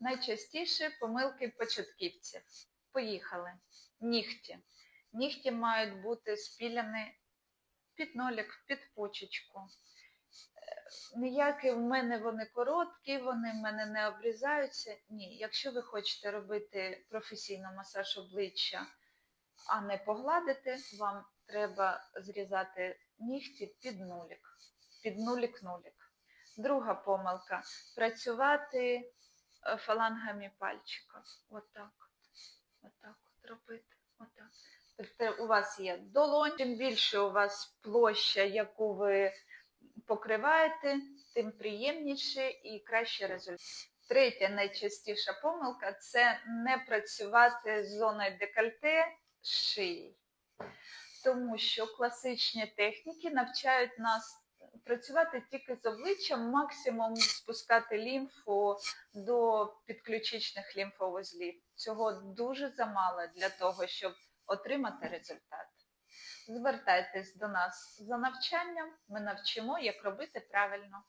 Найчастіше помилки початківців. Поїхали. Нігті. Нігті мають бути спіляні під нолік, під почечку. Е, Ніякі в мене вони короткі, вони в мене не обрізаються. Ні, якщо ви хочете робити професійно масаж обличчя, а не погладити, вам треба зрізати нігті під нулік. Під нулік-нулік. Друга помилка працювати фалангами пальчика. Отак. Отак от робити. Отак. Тобто у вас є долонь, чим більше у вас площа, яку ви покриваєте, тим приємніше і краще результат. Третя найчастіша помилка це не працювати з зоною декольте шиї. Тому що класичні техніки навчають нас працювати тільки з обличчям, максимум спускати лімфу до підключичних лімфовузлів. Цього дуже замало для того, щоб отримати результат. Звертайтесь до нас за навчанням, ми навчимо, як робити правильно.